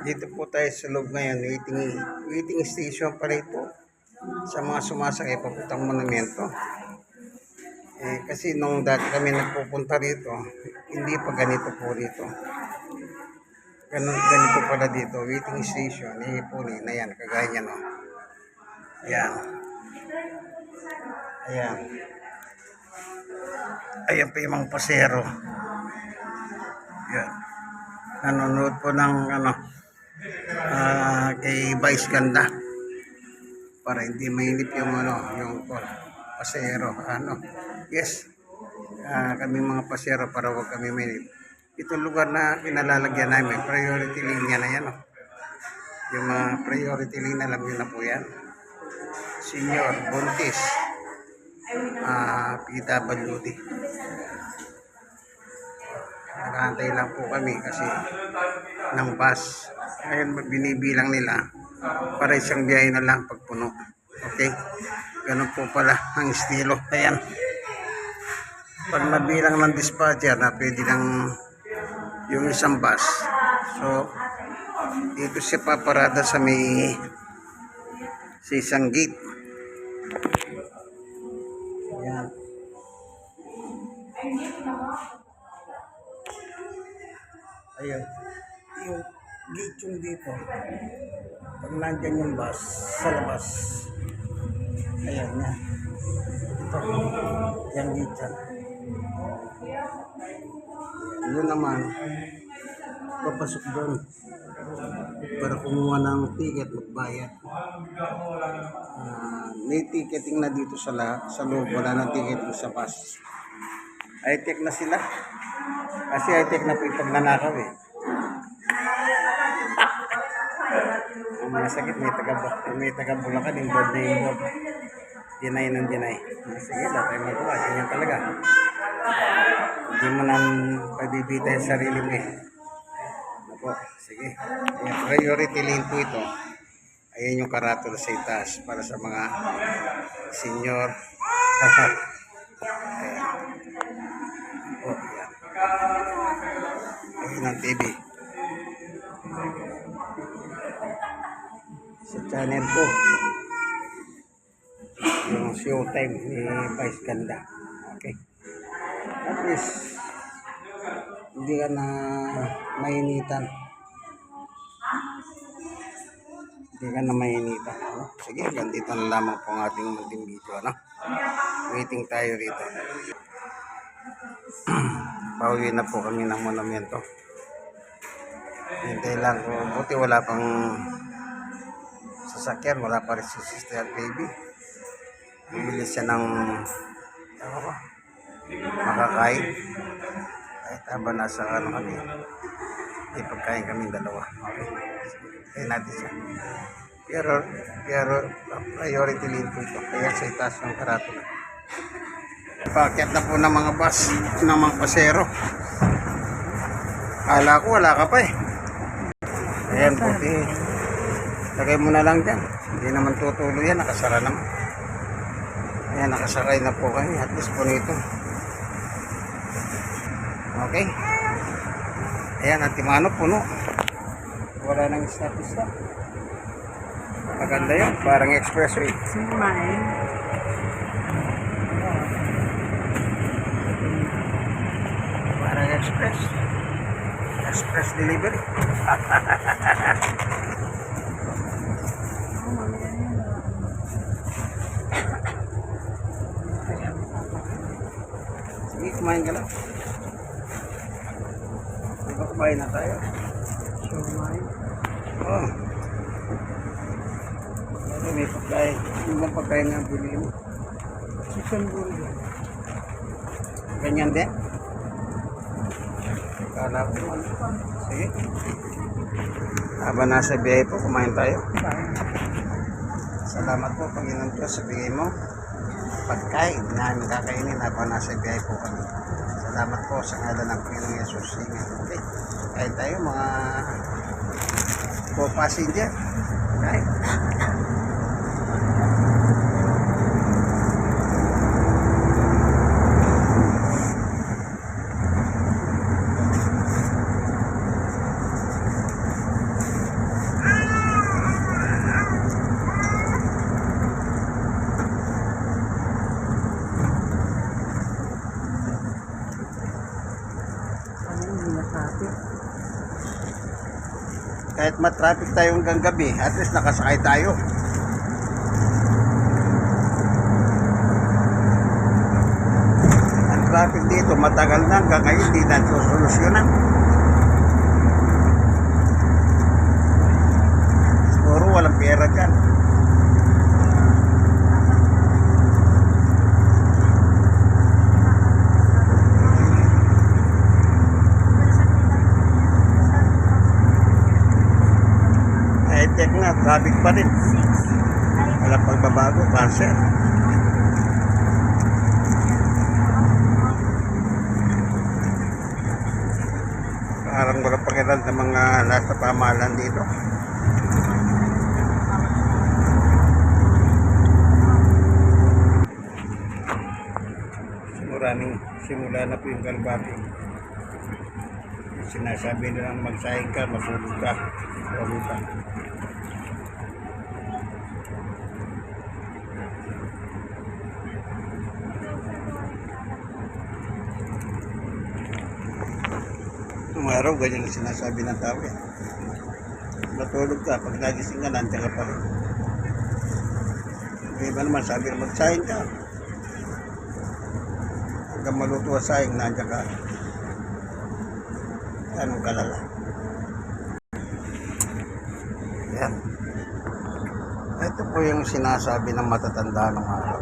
Dito po tayo sa loob ngayon, waiting, waiting station pa rito sa mga sumasakay papuntang monumento. Eh, kasi nung dati kami nagpupunta rito, hindi pa ganito po rito. Ganun, ganito pala dito, waiting station, eh po na yan, kagaya niya no. Ayan. Ayan. Ayan pa yung mga pasero. Yan. Nanonood po ng ano, ah, kay Vice Ganda para hindi mainip yung ano, yung oh, pasero, ano. Yes. Ah, kami mga pasero para wag kami mainip. Ito lugar na pinalalagyan namin, priority linya na yan. Oh. Yung mga priority linya, alam niyo na po yan. Senior, Buntis, ah, PWD. Nakahantay lang po kami kasi ng bus. Ngayon binibilang nila para isang biyahe na lang pagpuno. Okay? Ganun po pala ang estilo. Ayan. Pag nabilang ng dispatcher na pwede lang yung isang bus. So, dito siya paparada sa may sa isang gate. Ayun. Yung gate yung dito. Pag nandyan yung bus, sa labas. Ayan na. Ito. Yan gate yan. Yun naman. Papasok doon. Para kumuha ng ticket, magbayad. Ah, may ticketing na dito sa, la, sa loob. Wala na ticketing sa bus. High-tech na sila. Kasi high-tech na po yung pagnanakaw eh. Ang mga sakit, may taga, may taga Bulacan, yung board na yung board. Deny ng deny. Sige, wala tayong magawa. Ganyan talaga. Hindi mo nang pabibita yung sarili mo eh. Ako, sige. Ayan, priority lane po ito. Ayan yung karatol sa itaas para sa mga senior. Ayan. Ang TV. Sa channel ko. Yung showtime ni Vice Ganda. Okay. At least, hindi ka na mainitan. Hindi ka na mainitan. Ano? Sige, ganito na lamang po ang ating munting video. Ano? Waiting tayo rito. Pauwi na po kami ng monumento. Hintay lang ko. Buti wala pang sasakyan. Wala pa rin si Sister Baby. Bumili siya ng ano makakain. Kahit habang nasa ano kami. May pagkain kami dalawa. Okay. Kaya natin siya. Pero, pero priority lane po ito. Kaya sa itaas ng karatula. Paket na po ng mga bus, ng mga pasero. Kala ko wala ka pa eh. Ayan po, eh. Lagay mo na lang dyan. Hindi naman tutuloy yan, nakasara naman. Ayan, nakasakay na po kami. At least po nito. Okay. Ayan, at timano puno. Wala nang stop-stop. Maganda yun, parang expressway. Sumain. Parang express. Express delivery. Sige, kumain ka lang. Diba kumain na tayo? Oo. Oh. Ano, may pagkain. Yung bang pagkain na bili mo? Chicken burger. Ganyan din? Kala ko ano. Sige. Habang nasa biyahe po, kumain tayo. Salamat po, Panginoon Diyos, sa bigay mo. Pagkain na aming kakainin habang nasa biyahe po kami. Salamat po sa ngalan ng Panginoong Yesus. Amen. Okay. Kain tayo mga co-passenger. traffic. Kahit matraffic tayo hanggang gabi, at least nakasakay tayo. Ang traffic dito matagal na hanggang ngayon hindi na solusyonan. Pa rin. Walang pagbabago, cancer. Parang wala pakialam sa mga nasa pamahalaan dito. Maraming simula na po yung kalbati. Sinasabi nilang magsayang ka, matulog ka. Huwag ka. Araw, ganyan ang sinasabi ng tao eh. Matulog ka, pag nagising ka, nandiyan ka pa rin. Yung iba naman, sabi na magsayang ka. Hanggang maluto ang sayang, nandiyan ka. Anong kalala? Yan. Ito po yung sinasabi ng matatanda ng araw.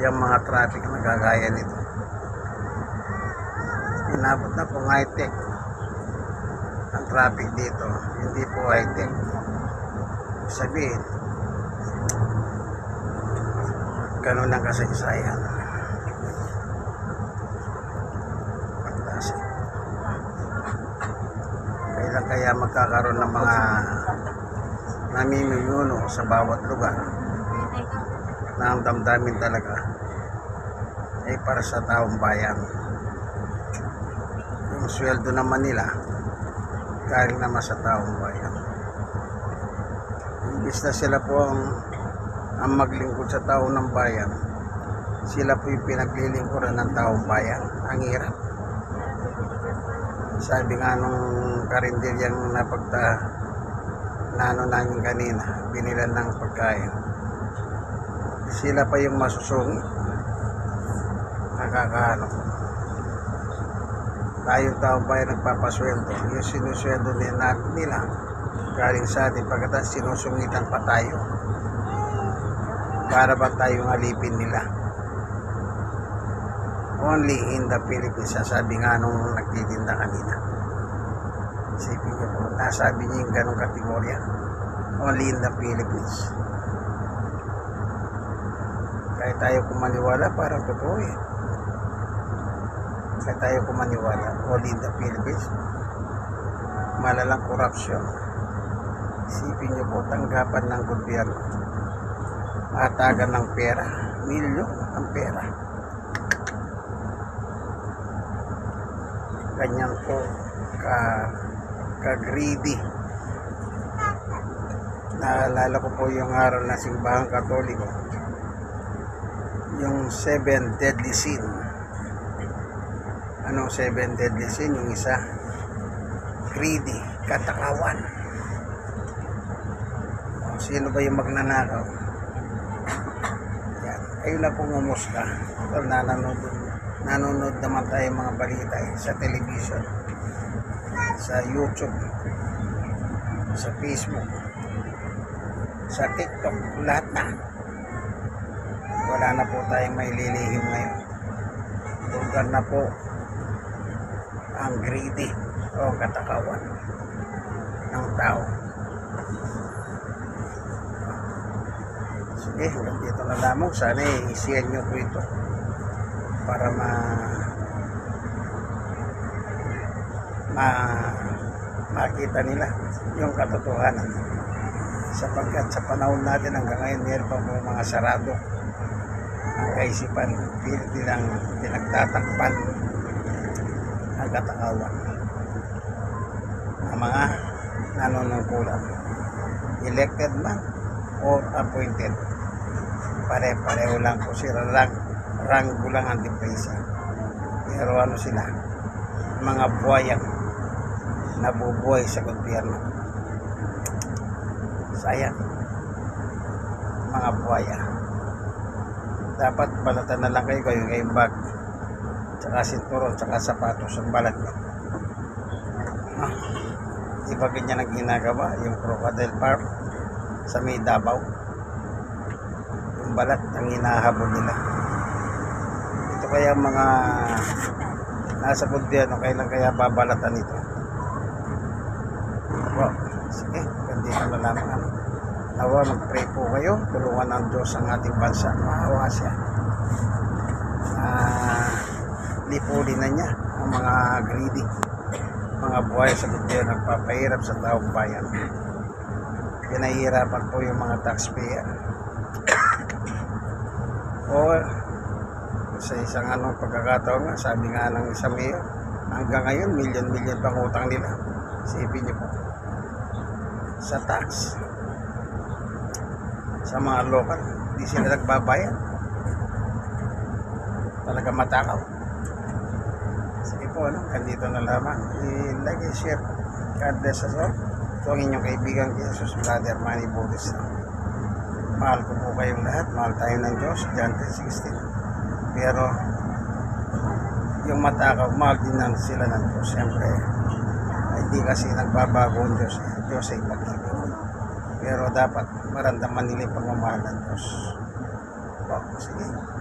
Yung mga traffic na gagaya nito. Inabot na po high-tech. Ang traffic dito, hindi po high-tech. Sabihin, ganun ang kasaysayan. Kailan kaya magkakaroon ng mga namimiyuno sa bawat lugar na ang damdamin talaga ay para sa taong bayan. Yung sweldo naman nila galing naman sa taong bayan. Imbis na sila po ang, ang maglingkod sa tao ng bayan, sila po yung pinaglilingkuran ng taong bayan. Ang hirap. Sabi nga nung karinderyang napagta na ano namin kanina, binilan ng pagkain. Sila pa yung masusungit. Nakakaano. Tayong taong bayan nagpapasweldo. Yung sinusweldo nila, nila galing sa atin pagkatapos sinusungitan pa tayo. Para ba tayong alipin nila? Only in the Philippines, sabi nga nung nagtitinda kanina. Isipin niyo po, nasabi niya yung ganong kategorya. Only in the Philippines. Kahit tayo kumaniwala, parang totoo eh. Kahit tayo kumaniwala, only in the Philippines. Malalang korupsyon. Isipin niyo po, tanggapan ng gobyerno. Atagan ng pera. Milyon ang pera. Ganyan po ka ka-greedy. Naalala ko po yung araw na simbahang katoliko. Yung seven deadly sin. Anong seven deadly sin? Yung isa, greedy, katakawan. O, Sino ba yung magnanakaw? Yan. Ayun na pong umusta. Ito, nanonood, nanonood naman tayo mga balita eh, sa television, sa YouTube, sa Facebook, sa TikTok, lahat na. Wala na po tayong may lilihim ngayon. Vulgar na po ang greedy. O katakawan. Ng tao. Sige, hanggang dito na lamang. Sana i-share nyo po ito. Para ma ma makita nila yung katotohanan. Sapagkat sa panahon natin hanggang ngayon meron pa po mga sarado. Ang kaisipan pilit nilang pinagtatakpan ang katakawan ng mga nanunungkulan elected man or appointed pare-pareho lang po sila lang ranggo lang ang depresa pero ano sila mga buhayang nabubuhay sa gobyerno. Sayang. Mga buhaya. Dapat balatan na lang kayo kayo kayong bag. Tsaka sinturon, tsaka sapatos ang balat nyo. Ah, di ba ganyan ang ginagawa? Yung crocodile farm sa may Davao. Yung balat ang hinahabol nila. Ito kaya mga nasa gobyerno, kailan kaya babalatan ito? Wow. Sige, ganito na lamang ano. Nawa, mag-pray po kayo. Tulungan ng Diyos ang ating bansa. Maawa siya. Ah, lipulin na niya ang mga greedy. Mga buhay sa gobyerno nagpapahirap sa taong bayan. Pinahihirapan po yung mga taxpayer. o sa isang anong pagkakataon nga, sabi nga ng isang mayor, hanggang ngayon, milyon-milyon pang utang nila. Isipin niyo po sa tax sa mga local hindi sila nagbabayad talaga matakaw po ano andito na lamang i-like and share God bless us all ito ang inyong kaibigan Jesus Brother Manny Buddhist mahal ko po kayong lahat mahal tayo ng Diyos John 10.16 pero yung matakaw mahal din ng sila ng Diyos siyempre hindi kasi nagbabago ang Diyos. Ang Diyos ay pag-ibig. Pero dapat maramdaman nila yung pagmamahal ng Diyos. Wow, sige.